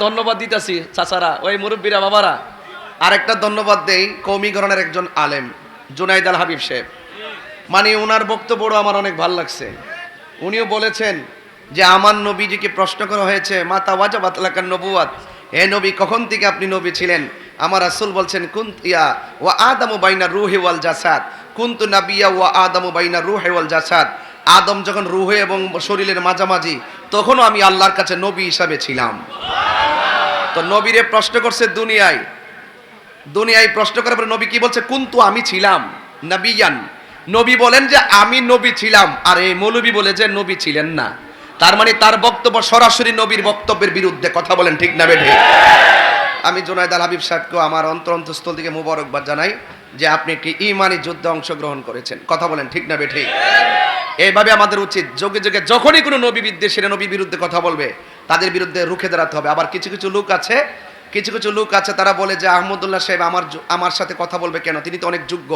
ধন্যবাদ দিতেছি, চাচারা, ওই মুরব্বীরা, বাবারা। আরেকটা ধন্যবাদ দেই কৌমিকরণের একজন আলেম, জুনাইদ আল হাবিব সাহেব। মানে ওনার বক্তব্য আমার অনেক ভালো লাগছে। উনিও বলেছেন যে, আমার নবীজিকে প্রশ্ন করা হয়েছে, মাতা ওয়াজা বাতলাকার নবুয়াত হে নবী, কখন থেকে আপনি নবী ছিলেন? আমার রাসূল বলছেন কুন ইয়া ওয়া আদামু বাইনা রুহি ওয়াল জাসাদ। কুনতু নাবিয়া ওয়া আদামু বাইনা রুহি ওয়াল জাসাদ। আদম যখন রুহে এবং শরীরের মাঝামাঝি, তখনও আমি আল্লাহর কাছে নবী হিসাবে ছিলাম। তো নবীরে প্রশ্ন করছে দুনিয়ায়। দুনিয়ায় প্রশ্ন করার পরে নবী কি বলছে? কুন্তু আমি ছিলাম নবিয়ান। নবী বলেন যে, আমি নবী ছিলাম। আর এই মৌলবী বলে যে, নবী ছিলেন না। তার মানে তার বক্তব্য সরাসরি নবীর বক্তব্যের বিরুদ্ধে কথা বলেন ঠিক না বেঠে? আমি জোনায়দ আল হাবিব সাহেবকেও আমার অন্তর অন্তঃস্থল থেকে মুবারকবাদ জানাই যে আপনি একটি ইমানি যুদ্ধে অংশগ্রহণ করেছেন। কথা বলেন, ঠিক না বেঠে? এইভাবে আমাদের উচিত যোগে যোগে যখনই কোনো নবী বিদ্বেষীরা নবী বিরুদ্ধে কথা বলবে, তাদের বিরুদ্ধে রুখে দাঁড়াতে হবে। আবার কিছু কিছু লোক আছে, কিছু কিছু লোক আছে, তারা বলে যে আহমদুল্লাহ সাহেব আমার আমার সাথে কথা বলবে কেন? তিনি তো অনেক যোগ্য।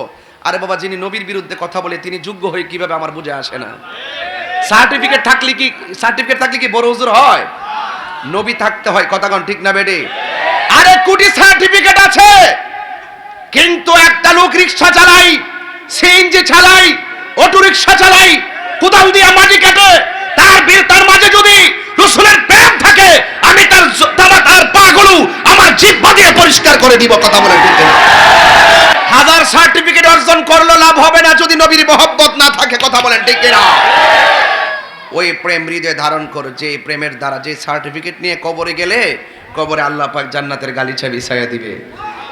আরে বাবা, যিনি নবীর বিরুদ্ধে কথা বলে, তিনি যোগ্য হয়ে কীভাবে আমার বুঝে আসে না? সার্টিফিকেট থাকলে কি সার্টিফিকেট থাকলে কি বড় হুজুর হয়? নবী থাকতে হয় কথাগণ ঠিক না বেডে আরে কোটি সার্টিফিকেট আছে। কিন্তু একটা লোক রিক্সা চালাই সিএনজি চালাই অটো রিক্সা চালাই কোদাল দিয়ে মাটি কাটে, তার বীর তার মাঝে যদি রসুলের প্রেম থাকে, আমি তার তার তার পাগুলো আমার জিহ্বা দিয়ে পরিষ্কার করে দিব, কথা বলে হাজার সার্টিফিকেট অর্জন করল লাভ হবে না যদি নবীর মহব্বত না থাকে, কথা বলেন ঠিক না ওই প্রেম হৃদয় ধারণ করো, যে প্রেমের দ্বারা, যে সার্টিফিকেট নিয়ে কবরে গেলে, কবরে আল্লাহ পাক জান্নাতের গালিচা বিছাইয়া দিবে।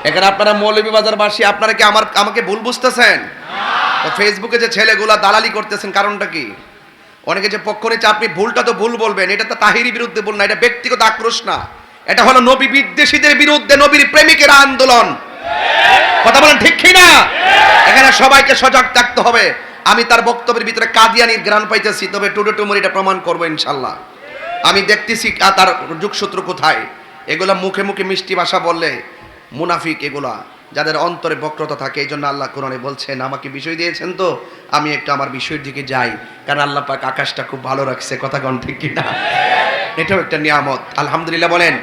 এখানে আপনারা মৌলভীবাজার বাসী আপনারা কি আমার, আমাকে ভুল বুঝতেছেন? ফেসবুকে যে ছেলেগুলা দালালি করতেছেন, কারণটা কি? অনেকে যে পক্ষ নিচ্ছে আপনি ভুলটা তো ভুল বলবেন, এটা তো তাহিরি বিরুদ্ধে বল না, এটা ব্যক্তিগত আক্রোশ না। এটা হলো নবী বিদ্বেষীদের বিরুদ্ধে, নবীর প্রেমিকের আন্দোলন। কথা বলেন ঠিক না এখানে সবাইকে সজাগ থাকতে হবে। আমি তার বক্তব্যের ভিতরে কাদিয়ানির গ্রান পাইতেছি, তবে টুডো টুমুর এটা প্রমাণ করব ইনশাল্লাহ। আমি দেখতেছি তার যুগসূত্র কোথায়? এগুলা মুখে মুখে মিষ্টি ভাষা বললে মুনাফিক এগুলা, যাদের অন্তরে বক্রতা থাকে, এই জন্য আল্লাহ কোরআনে বলছেন, আমাকে বিষয় দিয়েছেন তো, আমি একটু আমার বিষয়ের দিকে যাই। কারণ আল্লাহ পাক আকাশটা খুব ভালো রাখছে, কথা ঠিক কিনা? এটাও একটা নিয়ামত। আলহামদুলিল্লাহ বলেন